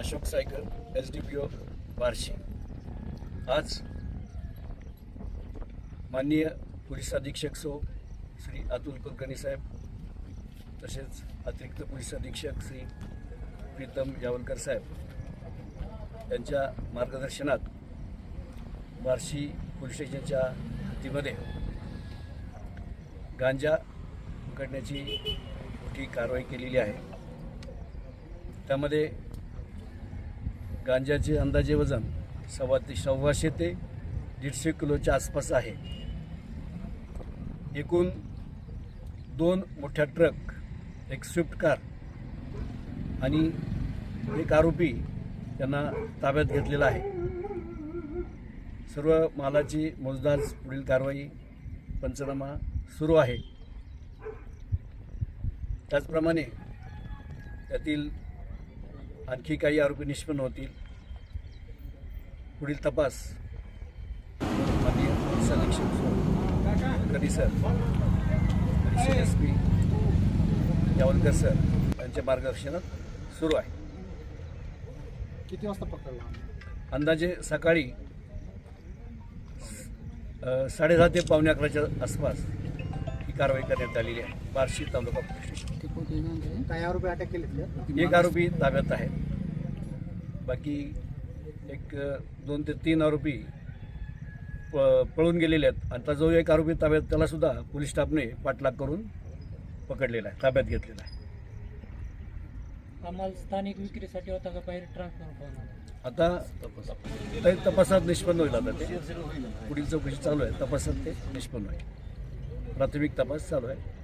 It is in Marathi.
Ashok Saykar S D P O Barshi. आज माननीय पोलीस अधीक्षक सो श्री अतुल कुलकर्णी साहेब तसेच अतिरिक्त पोलीस अधीक्षक श्री प्रीतम यावलकर साहेब यांच्या मार्गदर्शनात बार्शी पोलीस स्टेशनच्या हद्दीमध्ये गांजा उकडण्याची मोठी कारवाई केलेली आहे. त्यामध्ये गांजाचे अंदाजे वजन सव्वा ते सव्वाशे ते दीडशे किलोच्या आसपास आहे. एकूण दोन मोठ्या ट्रक एक स्विफ्ट कार आणि एक आरोपी त्यांना ताब्यात घेतलेला आहे. सर्व मालाची मोजदाज पुढील कारवाई पंचनामा सुरू आहे. त्याचप्रमाणे त्यातील आणखी काही आरोपी निष्पन्न होतील. पुढील तपास. माननीय पोलीस अधीक्षक कधी sir additional S P Yawalkar sir यांच्या मार्गदर्शनात सुरू आहे. किती वाजता पकडला? अंदाजे सकाळी साडेदहा ते पावणे अकराच्या आसपास ही कारवाई करण्यात आलेली आहे. बार्शी तालुका पोलीस स्टेशन. काही आरोपी अटक केले एक आरोपी ताब्यात आहे. बाकी एक दोन ते तीन आरोपी प पळून गेलेले आहेत. आता जो एक आरोपी ताब्यात त्याला सुद्धा पोलीस स्टाफने पाठलाग करून पकडलेला आहे ताब्यात घेतलेला आहे. आम्हाला स्थानिक विक्रीसाठी होता का बाहेर ट्रान्सफर होणार? आता तपासात निष्पन्न होईल आता ते. पुढील चौकशी चालू आहे तपासात ते निष्पन्न होईल. प्राथमिक तपास चालू आहे.